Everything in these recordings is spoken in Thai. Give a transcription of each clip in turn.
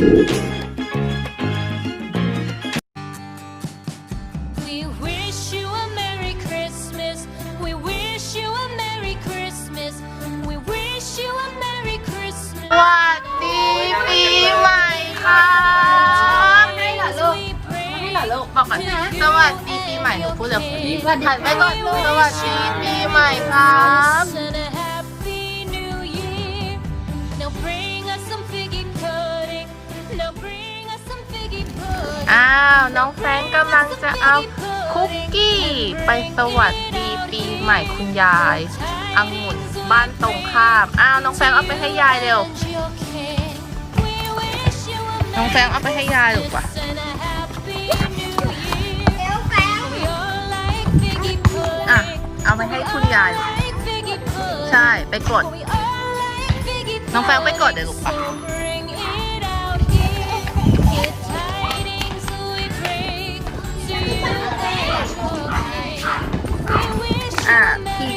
We wish you a Merry Christmas. We wish you a Merry Christmas. We wish you a Merry Christmas. สวัสดีปีใหม่ครับ We pray บอกก่อนสวัสดีปีใหม่หนูพูดเลยหันไปก่อนสวัสดีปีใหม่ครับาวน้องแฟรงก์กำลังจะเอาคุกกี้ ไปสวัสดีปีใหม่คุณยายองุ่นบ้านตรงข้าม อ้าวน้องแฟรงก์เอาไปให้ยายเร็ว น้องแฟรงก์เอาไปให้ยายหรือปะอะ เอาไปให้คุณยายลูกใช่ ไปกด น้องแฟรงก์ไปกดเดี๋ยวลูกปะ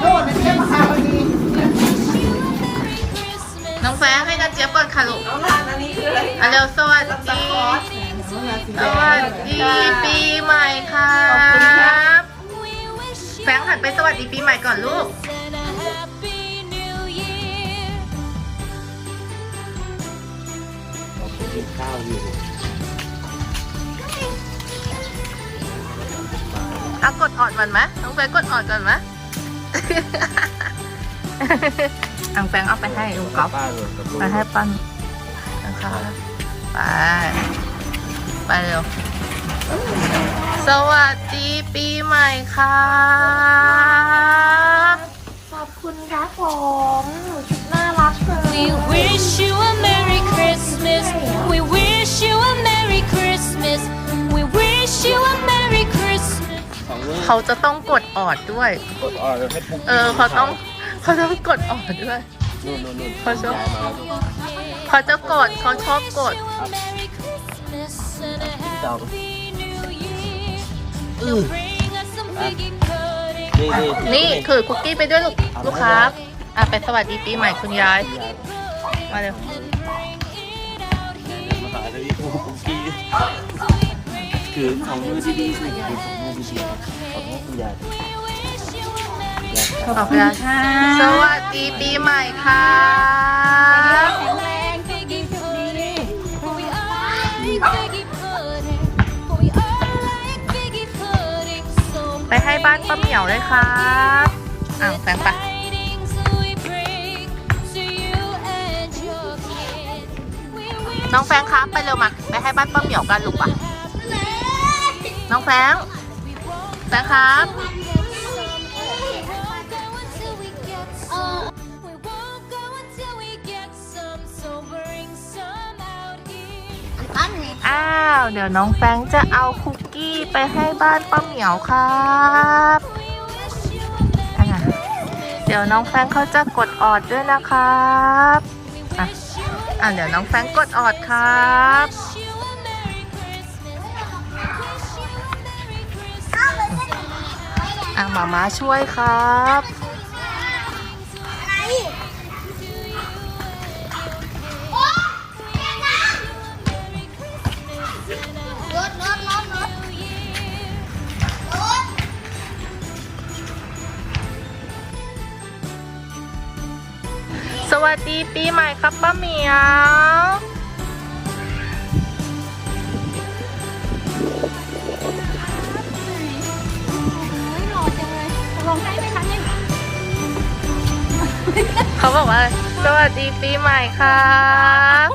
โน่นนะเจ๊มาหาพอดีน้องแฟรงก์ให้นาเจี๊ยบก่อนค่ะลูกน้องร้านอันนี้คืออะไรอะเร็วสวัสดี สวัสดีปีใหม่ครับแฟรงค์หันไปสวัสดีปีใหม่ก่อนลูกเอากดออดมันไหมน้องแฟรงค์กดออดก่อนไหม อังแฟรงค์เอาไปให้ลุงก๊อฟไปให้ปั้นนะคะไปไปเร็วสวัสดีปีใหม่ครับขอบคุณครับผมหนูชุดน่ารักเลย We wish you a Merry Christmas. We wish you เขาจะต้องกดออดด้วย กดอ่อนให้ปุ๊บเออเขาต้องเขาต้องกดออดด้วยนู่นนู่นนู่นเขาชอบย้ายมาแล้วเขาจะกดเขาชอบกด Merry Christmas and a เจ้า Happy New Year. อือ Bring us some figgy pudding. นี่นี่นี่คือคุกกี้ไปด้วยลูกลูกครับอะไปสวัสดีปีใหม่คุณยาย มาเร็วมาหาที่คุกกี้คือของมือที่ดีคือข องมือที่ดีขอบคุณคุณยายขอบคุณค่ะสวัสดีปีใหม่ครับไปให้บ้านป้าเหมียวเลยครับอะแฟงไป tidings we bring to you and your kid. We wish น้องแฟงครับไปเร็วมาไปให้บ้านป้าเหมียวกันลูกปะน้องแฟง แฟงครับอ้าว เดี๋ยวน้องแฟงจะเอาคุกกี้ไปให้บ้านป้าเหมียวครับเดี๋ยวน้องแฟงเขาจะกดออดด้วยนะครับอะอะเดี๋ยวน้องแฟงกดออดครับ อะหมาม้าช่วยครับ สวัสดีปีใหม่ครับป้าเหมียว ขาบอกว่า สวัสดีปีใหม่ครับ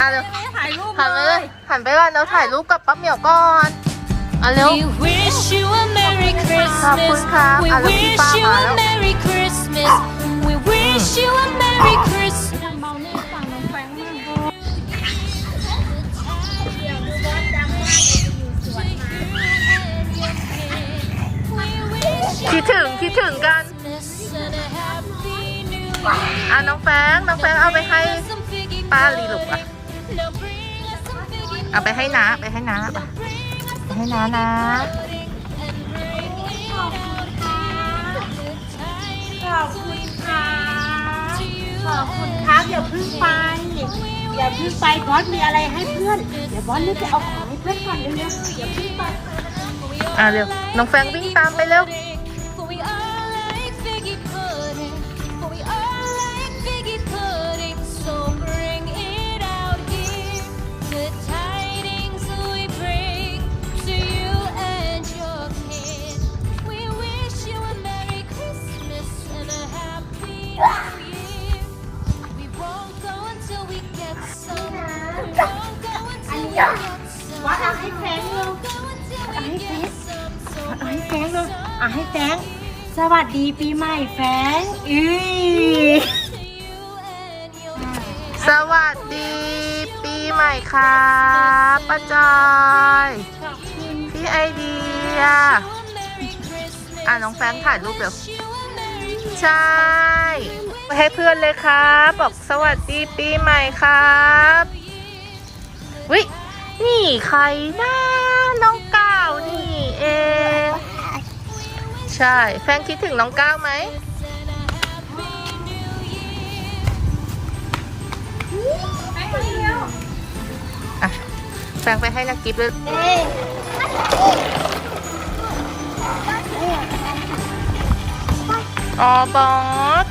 อะเดี๋ยวถ่ายรูปหันเลยหันไปก่อนเราถ่ายรูปกับป้าเหมียวก่อนอะเร็ว We wish you ขอบคุณครับอะเร็วพี่ป้ามาแล้วคิดถึงคิดถึงกัน อะน้องแฟงน้องแฟงเอาไปให้ Some figgy ป้าลีลูกอะ pudding. Now bring us some figgy เอาไปให้น้าไปให้น้าไป Bring us ไปให้น้านะ pudding and bring it out here. The tidings we bring to you ขอบคุณครับอย่าเพึ่งไปอย่าเพึ่งไปบอสมีอะไรให้เพื่อนเดี๋ยวบอสรีบไปเอาของให้เพื่อนก่อนเร็วๆอย่าเพึ่งไปอะเร็วน้องแฟงวิ่งตามไปเร็ว until we get some. วัดเอาให้แฟงเร็ว Go until เอาให้แฟงเอาให้แฟงเลยเอาให้แฟงสวัสดีปีใหม่แฟงอือสวัสดีปีใหม่ครับป้าจอยพี่ไอเดียอะน้องแฟงถ่ายรูปเร็วใช่ไปให้เพื่อนเลยครับ บอกสวัสดีปีใหม่ครับวิ นี่ใครนะน้องก้าวนี่เอง ใช่ แฟนคิดถึงน้องก้าวไหมอะแฟนไปให้นักกิฟต์เลยอ๋อบอส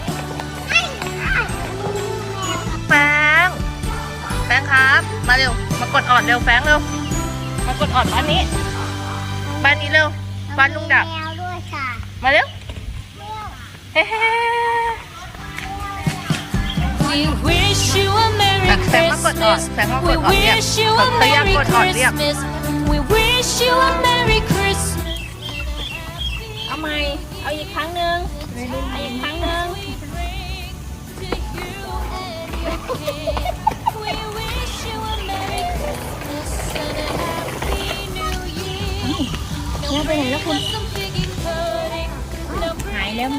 แฟงแฟงครับ มาเร็ว มากดออดเร็วแฟงเร็ว มากดออดบ้านนี้ บ้านนี้เร็ว บ้านลุงดับ แมวด้วยค่ะมาเร็วเฮ้ We wish you a Merry แฟนมากดออด Christmas. แฟนมาก We ดออดเรียก wish you เขา a เขาอยาก Merry กดออดเรียก Christmas. We wish you a Merry Christmas. เอาใหม่ เอาอีกครั้งหนึ่งเอาอีกครั้งหนึ่ง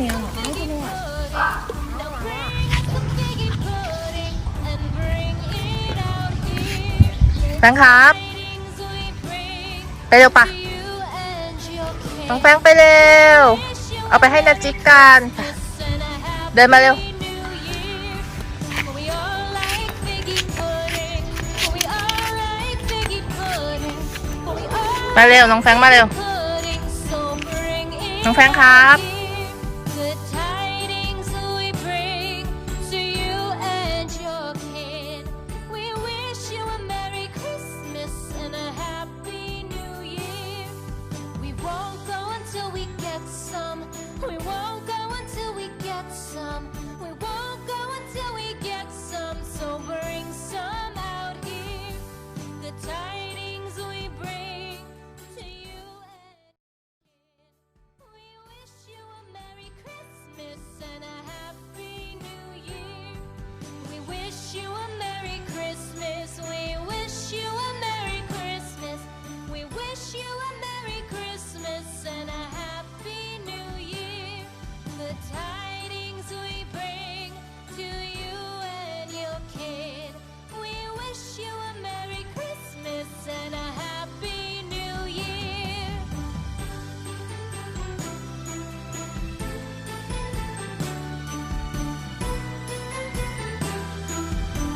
그냥 아무거나 와. แฟงครับ ไปเร็วปะน้องแฟงไปเร็ว เอาไปให้นาจิกกันเดินมาเร็ว มาเร็ว น้องแฟงมาเร็ว น้องแฟงครับ